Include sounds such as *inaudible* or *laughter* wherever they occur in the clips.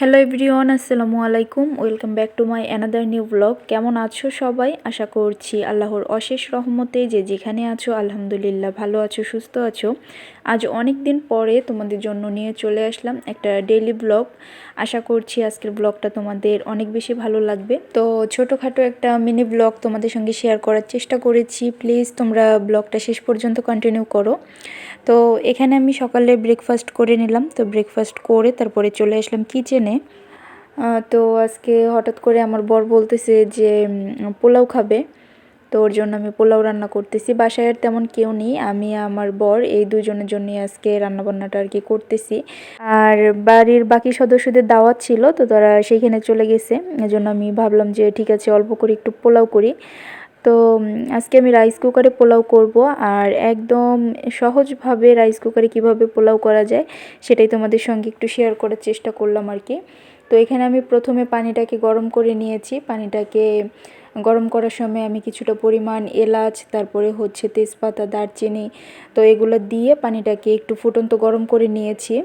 Hello everyone আসসালামু আলাইকুম। Welcome back to my another new blog কেমন আছো সবাই? আশা করছি আল্লাহর অশেষ রহমতে যে যেখানে আছো, আলহামদুলিল্লাহ ভালো আছো, সুস্থ আছো। আজ অনেক দিন পরে তোমাদের জন্য নিয়ে চলে আসলাম একটা ডেইলি ব্লগ আশা করছি আজকের ব্লগটা তোমাদের অনেক বেশি ভালো লাগবে। তো ছোটোখাটো একটা মিনি ব্লগ তোমাদের সঙ্গে শেয়ার করার চেষ্টা করেছি। প্লিজ তোমরা ব্লগটা শেষ পর্যন্ত কন্টিনিউ করো। তো এখানে আমি সকালে ব্রেকফাস্ট করে নিলাম। তো ব্রেকফাস্ট করে তারপরে চলে আসলাম কিচেনে তো আজকে হঠাৎ করে আমার বর বলতেছে যে পোলাও খাবে। তো ওর জন্য আমি পোলাও রান্না করতেছি। বাসায় আর তেমন কেউ নেই। আমি, আমার বর এই দুজনের জন্যই আজকে রান্নাবান্নাটা আর কি করতেছি। আর বাড়ির বাকি সদস্যদের দাওয়াত ছিল, তো তারা সেইখানে চলে গেছে। এজন্য আমি ভাবলাম যে, ঠিক আছে, অল্প করে একটু পোলাও করি। তো আজকে আমি রাইস কুকারে পোলাও করব। আর একদম সহজভাবে রাইস কুকারে কীভাবে পোলাও করা যায়, সেটাই তোমাদের সঙ্গে একটু শেয়ার করার চেষ্টা করলাম আর কি। তো, এখানে আমি প্রথমে পানিটাকে গরম করে নিয়েছি। পানিটাকে গরম করার সময় আমি কিছুটা পরিমাণ এলাচ, তারপরে হচ্ছে তেজপাতা, দারচিনি, তো এগুলো দিয়ে পানিটাকে একটু ফুটন্ত গরম করে নিয়েছি।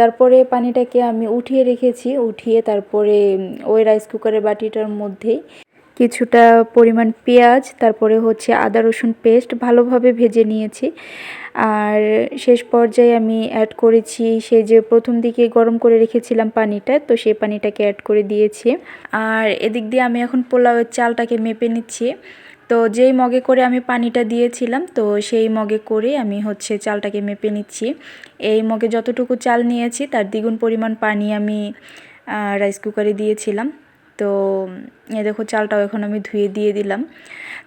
তারপরে পানিটাকে আমি উঠিয়ে রেখেছি। উঠিয়ে তারপরে ওই রাইস কুকারের বাটিটার মধ্যেই কিছুটা পরিমাণ পেঁয়াজ, তারপরে হচ্ছে আদা, রসুন পেস্ট ভালোভাবে ভেজে নিয়েছি। আর শেষ পর্যায়ে আমি অ্যাড করেছি সে যে প্রথম দিকে গরম করে রেখেছিলাম পানিটা, তো সেই পানিটাকে অ্যাড করে দিয়েছি। আর এদিক দিয়ে আমি এখন পোলাওয়ের চালটাকে মেপে নিচ্ছি। তো যেই মগে করে আমি পানিটা দিয়েছিলাম, তো সেই মগে করে আমি হচ্ছে চালটাকে মেপে নিচ্ছি। এই মগে যতটুকু চাল নিয়েছি, তার দ্বিগুণ পরিমাণ পানি আমি রাইস কুকারে দিয়েছিলাম। তো এ দেখো চালটাও এখন আমি ধুয়ে দিয়ে দিলাম।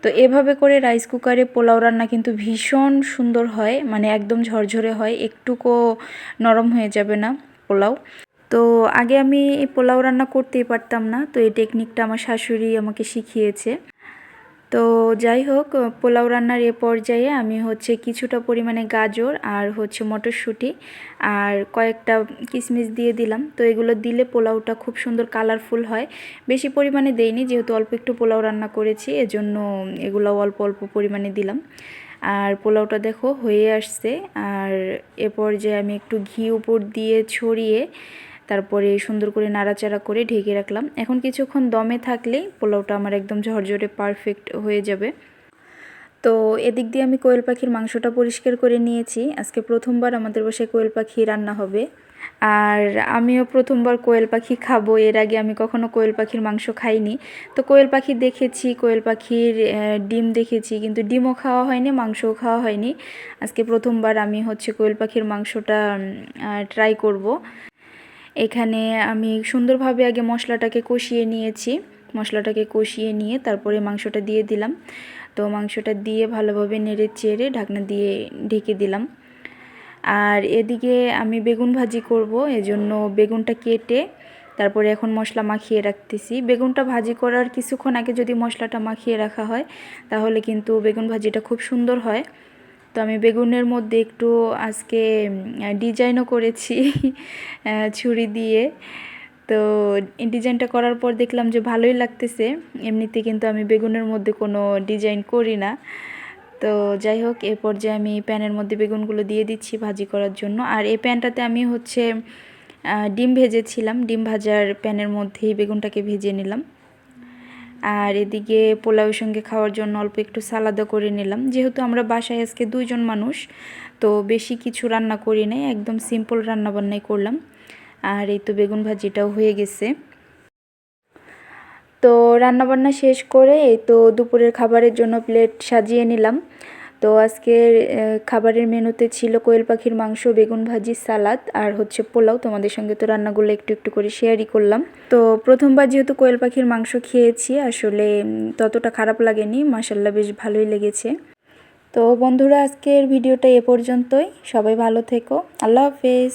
তো এভাবে করে রাইস কুকারে পোলাও রান্না কিন্তু ভীষণ সুন্দর হয় মানে একদম ঝরঝরে হয়, একটুকো নরম হয়ে যাবে না পোলাও। তো আগে আমি এই পোলাও রান্না করতেই পারতাম না, তো এই টেকনিকটা আমার শাশুড়ি আমাকে শিখিয়েছে। তো যাই হোক পোলাও রান্নার এ পর্যায়ে আমি হচ্ছে কিছুটা পরিমাণে গাজর আর হচ্ছে মটরশুঁটি আর কয়েকটা কিশমিশ দিয়ে দিলাম। তো এগুলো দিলে পোলাওটা খুব সুন্দর কালারফুল হয়। বেশি পরিমাণে দেইনি, যেহেতু অল্প একটু পোলাও রান্না করেছি, এজন্য এগুলো অল্প অল্প পরিমাণে দিলাম। আর পোলাওটা দেখো হয়ে আসছে। আর এ পর্যায়ে আমি একটু ঘি উপর দিয়ে ছড়িয়ে তারপরে সুন্দর করে নাড়াচাড়া করে ঢেকে রাখলাম। এখন কিছুক্ষণ দমে থাকলেই পোলাওটা আমার একদম ঝরঝরে পারফেক্ট হয়ে যাবে। তো এদিক দিয়ে আমি কোয়েল পাখির মাংসটা পরিষ্কার করে নিয়েছি। আজকে প্রথমবার আমাদের বাসায় কোয়েল পাখি রান্না হবে। আর আমিও প্রথমবার কোয়েল পাখি খাব, এর আগে আমি কখনো কোয়েল পাখির মাংস খাইনি। তো কোয়েল পাখি দেখেছি, কোয়েল পাখির ডিম দেখেছি, কিন্তু ডিমও খাওয়া হয়নি, মাংসও খাওয়া হয়নি। আজকে প্রথমবার আমি হচ্ছে কোয়েল পাখির মাংসটা ট্রাই করব। এখানে আমি সুন্দরভাবে আগে মশলাটাকে কষিয়ে নিয়েছি। মশলাটাকে কষিয়ে নিয়ে তারপরে মাংসটা দিয়ে দিলাম। তো মাংসটা দিয়ে ভালোভাবে নেড়ে চেড়ে ঢাকনা দিয়ে ঢেকে দিলাম। আর এদিকে আমি বেগুন ভাজি করব, এজন্য বেগুনটা কেটে তারপরে এখন মশলা মাখিয়ে রাখতেছি। বেগুনটা ভাজি করার কিছুক্ষণ আগে যদি মশলাটা মাখিয়ে রাখা হয়, তাহলে কিন্তু বেগুন ভাজিটা খুব সুন্দর হয়। তো আমি বেগুনের মধ্যে একটু আজকে ডিজাইনও করেছি *laughs* ছুরি দিয়ে। তো ডিজাইনটা করার পর দেখলাম যে ভালোই লাগতেছে। এমনিতে কিন্তু আমি বেগুনের মধ্যে কোনো ডিজাইন করি না। তো যাই হোক, এ পর্যায়ে আমি প্যানের মধ্যে বেগুনগুলো দিয়ে দিচ্ছি ভাজি করার জন্য। আর এই প্যানটাতে আমি হচ্ছে ডিম ভেজেছিলাম। ডিম ভাজার প্যানের মধ্যেই বেগুনটাকে ভেজে নিলাম। আর এদিকে পোলাওয়ের সঙ্গে খাওয়ার জন্য অল্প একটু সালাদা করে নিলাম। যেহেতু আমরা বাসায় আজকে দুইজন মানুষ, তো বেশি কিছু রান্না করি নাই, একদম সিম্পল রান্নাবান্নাই করলাম। আর এই তো বেগুন ভাজিটাও হয়ে গেছে। তো রান্নাবান্না শেষ করে এই তো দুপুরের খাবারের জন্য প্লেট সাজিয়ে নিলাম। তো আজকের খাবারের মেনুতে ছিল কোয়েল পাখির মাংস, বেগুন ভাজি, সালাদ আর হচ্ছে পোলাও। তোমাদের সঙ্গে তো রান্নাগুলো একটু একটু করে শেয়ারই করলাম। তো প্রথমবার যেহেতু কোয়েল পাখির মাংস খেয়েছি, আসলে ততটা খারাপ লাগেনি। মাসাল্লাহ বেশ ভালোই লেগেছে। তো বন্ধুরা, আজকের ভিডিওটা এ পর্যন্তই। সবাই ভালো থেকো। আল্লাহ হাফেজ।